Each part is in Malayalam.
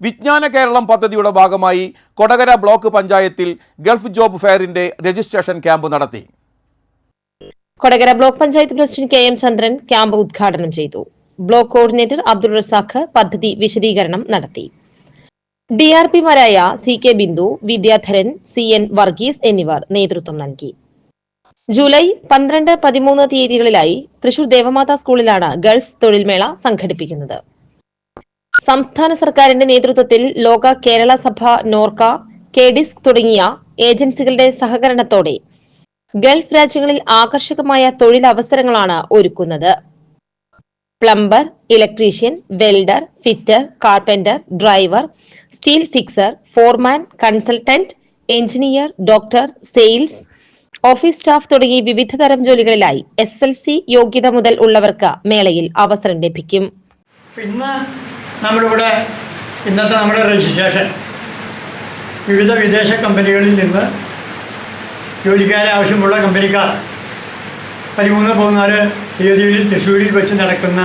വിജ്ഞാന കേരളം പദ്ധതിയുടെ ഭാഗമായി കൊടകര ബ്ലോക്ക് പഞ്ചായത്തിൽ ഗൾഫ് ജോബ് ഫെയറിന്റെ രജിസ്ട്രേഷൻ ക്യാമ്പ് നടത്തി. Kodakara block panchayat president K M Chandran camp ഉദ്ഘാടനം ചെയ്തു. ബ്ലോക്ക് കോർഡിനേറ്റർ അബ്ദുൾ റസാഖ് പദ്ധതി വിശദീകരണം നടത്തി. D R പിമാരായ C K Bindu Vidyadharan C N Varghese എന്നിവർ നേതൃത്വം നൽകി. ജൂലൈ പന്ത്രണ്ട് പതിമൂന്ന് തീയതികളിലായി തൃശൂർ ദേവമാതാ സ്കൂളിലാണ് ഗൾഫ് തൊഴിൽമേള സംഘടിപ്പിക്കുന്നത്. സംസ്ഥാന സർക്കാരിന്റെ നേതൃത്വത്തിൽ ലോക കേരള സഭ നോർക്ക കെഡിസ്ക് തുടങ്ങിയ ഏജൻസികളുടെ സഹകരണത്തോടെ ഗൾഫ് രാജ്യങ്ങളിൽ ആകർഷകമായ തൊഴിലവസരങ്ങളാണ് ഒരുക്കുന്നത്. Plumber electrician welder fitter carpenter driver steel fixer foreman consultant engineer doctor sales office staff തുടങ്ങി വിവിധ തരം ജോലികളിലായി എസ് എൽ സി യോഗ്യത മുതൽ ഉള്ളവർക്ക് മേളയിൽ അവസരം ലഭിക്കും. ഇന്ന് നമ്മളിവിടെ ഇന്നത്തെ നമ്മുടെ രജിസ്ട്രേഷൻ വിവിധ വിദേശ കമ്പനികളിൽ നിന്ന് ജോലിക്കാരെ ആവശ്യമുള്ള കമ്പനിക്കാർ പതിമൂന്ന് പതിനാല് തീയതിയിൽ തൃശ്ശൂരിൽ വെച്ച് നടക്കുന്ന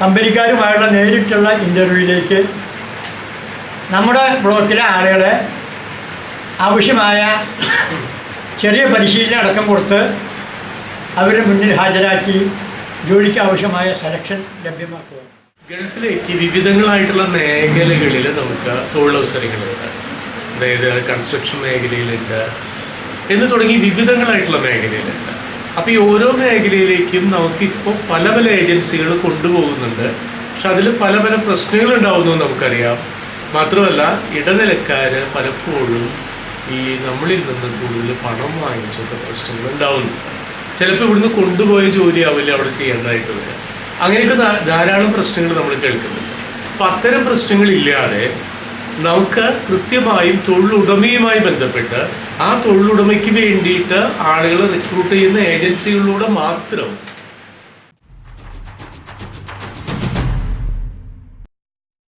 കമ്പനിക്കാരുമായുള്ള നേരിട്ടുള്ള ഇന്റർവ്യൂവിലേക്ക് നമ്മുടെ ബ്ലോക്കിലെ ആളുകളെ ആവശ്യമായ ചെറിയ പരിശീലനം അടക്കം കൊടുത്ത് അവരുടെ മുന്നിൽ ഹാജരാക്കി ജോലിക്ക് ആവശ്യമായ സെലക്ഷൻ ലഭ്യമാക്കുക. ഗൾഫിലേക്ക് വിവിധങ്ങളായിട്ടുള്ള മേഖലകളിൽ നമുക്ക് തൊഴിലവസരങ്ങളുണ്ട് അതായത് കൺസ്ട്രക്ഷൻ മേഖലയിലുണ്ട് എന്ന് തുടങ്ങി വിവിധങ്ങളായിട്ടുള്ള മേഖലയിലുണ്ട്. അപ്പോൾ ഈ ഓരോ മേഖലയിലേക്കും നമുക്കിപ്പോൾ പല പല ഏജൻസികൾ കൊണ്ടുപോകുന്നുണ്ട്. പക്ഷെ അതിൽ പല പല പ്രശ്നങ്ങൾ ഉണ്ടാവുന്നു നമുക്കറിയാം. മാത്രമല്ല ഇടനിലക്കാർ പലപ്പോഴും ഈ നമ്മളിൽ നിന്ന് കൂടുതൽ പണം വാങ്ങിച്ചൊക്കെ പ്രശ്നങ്ങൾ ഉണ്ടാവുന്നുണ്ട് ചിലപ്പോൾ ഇവിടുന്ന് കൊണ്ടുപോയ ജോലി ആവില്ല അവിടെ ചെയ്യേണ്ടതായിട്ട് വരിക. അങ്ങനെയൊക്കെ ധാരാളം പ്രശ്നങ്ങൾ നമ്മൾ കേൾക്കുന്നുണ്ട്. അപ്പം അത്തരം പ്രശ്നങ്ങളില്ലാതെ നമുക്ക് കൃത്യമായും തൊഴിലുടമയുമായി ബന്ധപ്പെട്ട് ആ തൊഴിലുടമയ്ക്ക് വേണ്ടിയിട്ട് ആളുകളെ റിക്രൂട്ട് ചെയ്യുന്ന ഏജൻസികളിലൂടെ മാത്രം